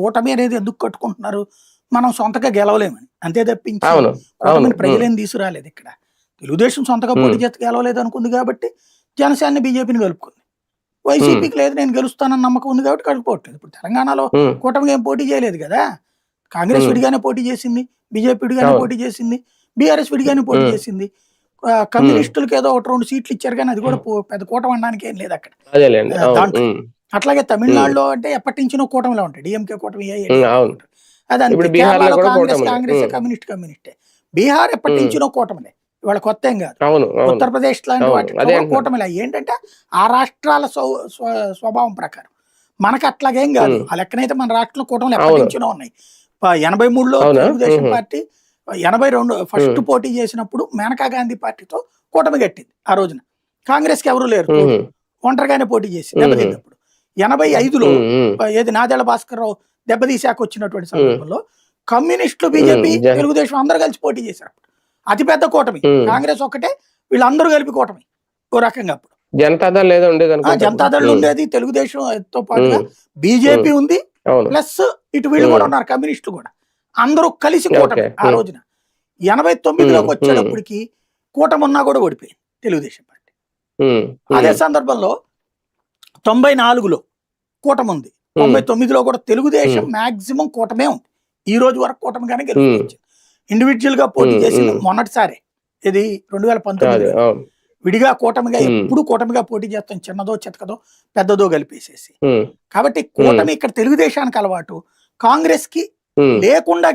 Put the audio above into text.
కూటమి అనేది ఎందుకు కట్టుకుంటున్నారు? మనం సొంతగా గెలవలేమని. అంతే తప్పించి కూటమిని ప్రజలేం తీసుకురాలేదు ఇక్కడ? తెలుగుదేశం సొంతగా పోటీ. చేస్తే గెలవలేదు అనుకుంది కాబట్టి జనసేన బీజేపీని కలుపుకుంది. వైసీపీకి లేదు నేను గెలుస్తానన్న నమ్మకం ఉంది కాబట్టి కలుపుకోవట్లేదు. ఇప్పుడు తెలంగాణలో ఉమ్, కూటమికి ఏం పోటీ చేయలేదు కదా? కాంగ్రెస్. విడిగానే పోటీ చేసింది బీజేపీ విడిగానే. పోటీ చేసింది బీఆర్ఎస్ విడిగానే పోటీ. చేసింది. కమ్యూనిస్టులకి ఏదో ఒకటి రెండు సీట్లు ఇచ్చారు కానీ అది కూడా పెద్ద కూటమి అనడానికి ఏం లేదు అక్కడ. దాంట్లో. అట్లాగే తమిళనాడులో అంటే ఎప్పటి నుంచినో కూటమిలో ఉంటాయి డిఎంకే కూటమి. అది కేరళలో కాంగ్రెస్. కాంగ్రెస్. కమ్యూనిస్ట్ కమ్యూనిస్టే బీహార్ ఎప్పటి. నుంచినో కూటమిలే ఇవాళ కొత్త ఏం కాదు ఉత్తరప్రదేశ్ లాంటి అంటున్నా. కూటమిలే ఏంటంటే ఆ రాష్ట్రాల స్వ- స్వ- స్వభావం ప్రకారం మనకి అట్లాగేం కాదు. ఆ లెక్కనైతే మన రాష్ట్రంలో కూటమిలు ఎప్పటి. నుంచినో ఉన్నాయి ఎనభై మూడులో? తెలుగుదేశం. పార్టీ ఎనభై రెండు ఫస్ట్. పోటీ చేసినప్పుడు మేనకా గాంధీ పార్టీతో కూటమి కట్టింది ఆ రోజున కాంగ్రెస్కి ఎవరు లేరు ఒంటరిగానే పోటీ చేసి. దెబ్బతిన్నప్పుడు ఎనభై ఐదులో ఏది నాదెళ్ళ భాస్కర్ రావు దెబ్బతీశాక వచ్చినటువంటి సందర్భంలో కమ్యూనిస్టులు బీజేపీ తెలుగుదేశం అందరూ కలిసి పోటీ చేశారు అతిపెద్ద కూటమి. కాంగ్రెస్ ఒక్కటే వీళ్ళందరూ కలిపి కూటమి. ఓ రకంగా అప్పుడు. జనతాదళ్ లేదా ఉండేది జనతాదళ్ ఉండేది తెలుగుదేశం తో పాటుగా బీజేపీ ఉంది ప్లస్ ఇటు వీళ్ళు కూడా. ఉన్నారు కమ్యూనిస్టులు కూడా. అందరూ కలిసి కూటమి. ఆ. రోజున. ఎనభై తొమ్మిదిలోకి వచ్చేటప్పటికి కూటమి ఉన్నా కూడా ఓడిపోయింది తెలుగుదేశం పార్టీ. అదే సందర్భంలో తొంభై నాలుగులో కూటమి ఉంది తొంభై తొమ్మిదిలో కూడా తెలుగుదేశం మాక్సిమం కూటమే ఉంది. ఈ రోజు వరకు కూటమిగానే గెలుచుకోవచ్చు ఇండివిజువల్గా పోటీ చేసింది. మొన్నటిసారి. ఇది రెండు వేల పంతొమ్మిది విడిగా కూటమిగా. ఎప్పుడు కూటమిగా పోటీ చేస్తాం? చిన్నదో చితకదో పెద్దదో కలిపేసేసి. కాబట్టి కూటమి ఇక్కడ తెలుగుదేశానికి అలవాటు. కాంగ్రెస్కి. లేకుండా